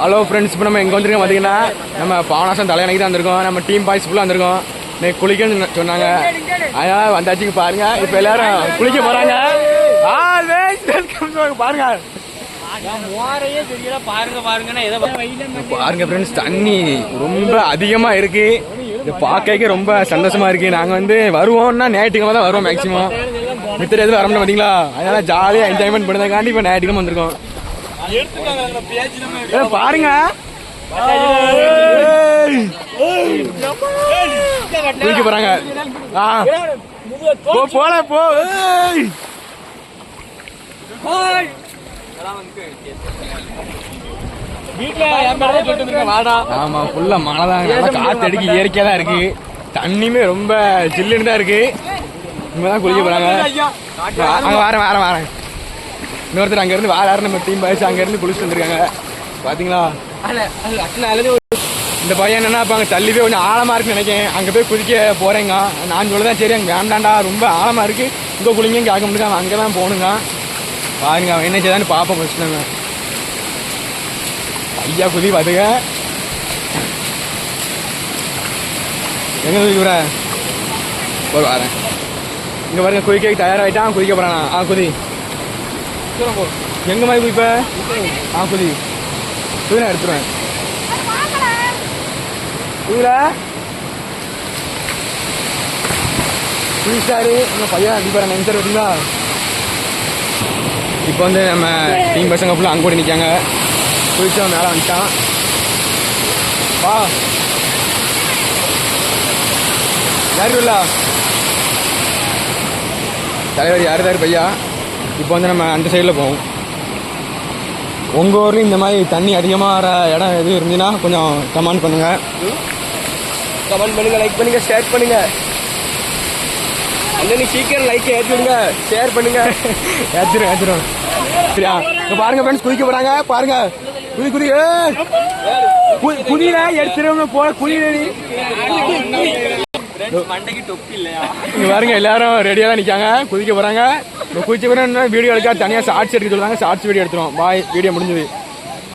Hello friends இப்போ நம்ம எங்கே வந்திருக்கோம் பார்த்தீங்கன்னா நம்ம பாவனாசம் தலையணைக்கு தான் வந்திருக்கோம். நம்ம டீம் பாய்ஸ் ஃபுல்லாக வந்திருக்கோம். இன்னைக்கு குளிக்கணும்னு சொன்னாங்க. அதனால் வந்தாச்சுக்கு பாருங்க. இப்போ எல்லாரும் குளிக்க போகிறாங்க பாருங்கள் பாருங்க. பாருங்க ஃப்ரெண்ட்ஸ் தண்ணி ரொம்ப அதிகமா இருக்கு. இது பார்க்க ரொம்ப சந்தோஷமா இருக்கு. நாங்க வந்து வருவோம்னா ஞாயிற்றுக்கிழமை தான் வருவோம் மேக்ஸிமம் மித்திர எதுவும் வர முடியும் பாத்தீங்களா? அதனால ஜாலியா என்ஜாய்மெண்ட் பண்ணதுக்காண்டி இப்போ ஞாயிற்றுக்கிழமை வந்திருக்கோம். பாருங்க. குளிக்க போறாங்க. போ போல போ. ஆமா ஃபுல்லா மழை தான் காத்து அடிக்க இயற்கையா தான் இருக்கு. தண்ணியுமே ரொம்ப ஜில்லுன்னு தான் இருக்கு. இவங்க தான் குளிக்க போறாங்க. வரேன் வரேன் வரேன். இன்னொருத்தர் அங்க இருந்து வாராரு நம்ம டீம் பாய்ஸ் அங்க இருந்து குளிச்சுட்டு வந்திருக்காங்க. பாத்தீங்களா? இந்த பையன் என்னன்னா அங்க தள்ளி போய் கொஞ்சம் ஆழமா இருக்குன்னு நினைக்கிறேன். அங்க போய் குதிக்க போறேங்க. நான் சொல்லதான் சரி அங்க வேண்டாம்டா ரொம்ப ஆழமா இருக்கு. இங்க குளிங்க கேட்க முடியாது அவன் அங்கதான் போகணுங்க. பாருங்க அவன் என்ன செய்தான்னு ஃபர்ஸ்ட் நம்ம ஐயா குதி பாத்துக்க. எங்க குதிக்கிற ஒரு வரேன் இங்க பாருங்க குதிக்க தயாராயிட்டான் குதிக்க போறானா? ஆ குதி. எங்க மாதிரி இப்போ? ஆ குதி குதி நான் எடுத்துருவேன் குதிர புதுசாரு இந்த பையன் அடிப்பாரு நினைச்சாரு பார்த்தீங்களா இப்போ வந்து நம்ம டீம் பசங்க ஃபுல்லாக அங்கே கூட நிற்காங்க புதுசாக மேலே வந்துட்டான். வா. யாரு இல்ல தலைவர் யாரு தாரு பையா? இப்போ வந்து நம்ம அந்த சைடில் போவோம். உங்கள் ஊர்லேயும் இந்த மாதிரி தண்ணி அதிகமாக வர இடம் எதுவும் இருந்துச்சுன்னா கொஞ்சம் கமெண்ட் பண்ணுங்க. கமெண்ட் பண்ணுங்க லைக் பண்ணுங்க ஷேர் பண்ணுங்க. அண்ணனுக்கு சீக்கிரம் லைக் ஏற்றி விடுங்க ஷேர் பண்ணுங்க. ஏற்றிடும் ஏற்றிடும் சரியா இங்க பாருங்க ஃப்ரெண்ட்ஸ் குதிக்க போறாங்க. பாருங்க. குதி குதி ஏய். கு- குதிடா எடுத்துருவங்க போ குதிடா நீ. மண்டைக்கு தொப்பி இல்லையா? இங்க பாருங்க எல்லாரும் ரெடியா தான் நிக்காங்க. குதிக்க போறாங்க. இப்போ குதிச்ச என்ன வீடியோ எடுக்க தனியாக ஷார்ட்ஸ் எடுக்க சொல்லுவாங்க. ஷார்ட்ஸ் வீடியோ எடுத்துருவோம். பாய் வீடியோ முடிஞ்சது.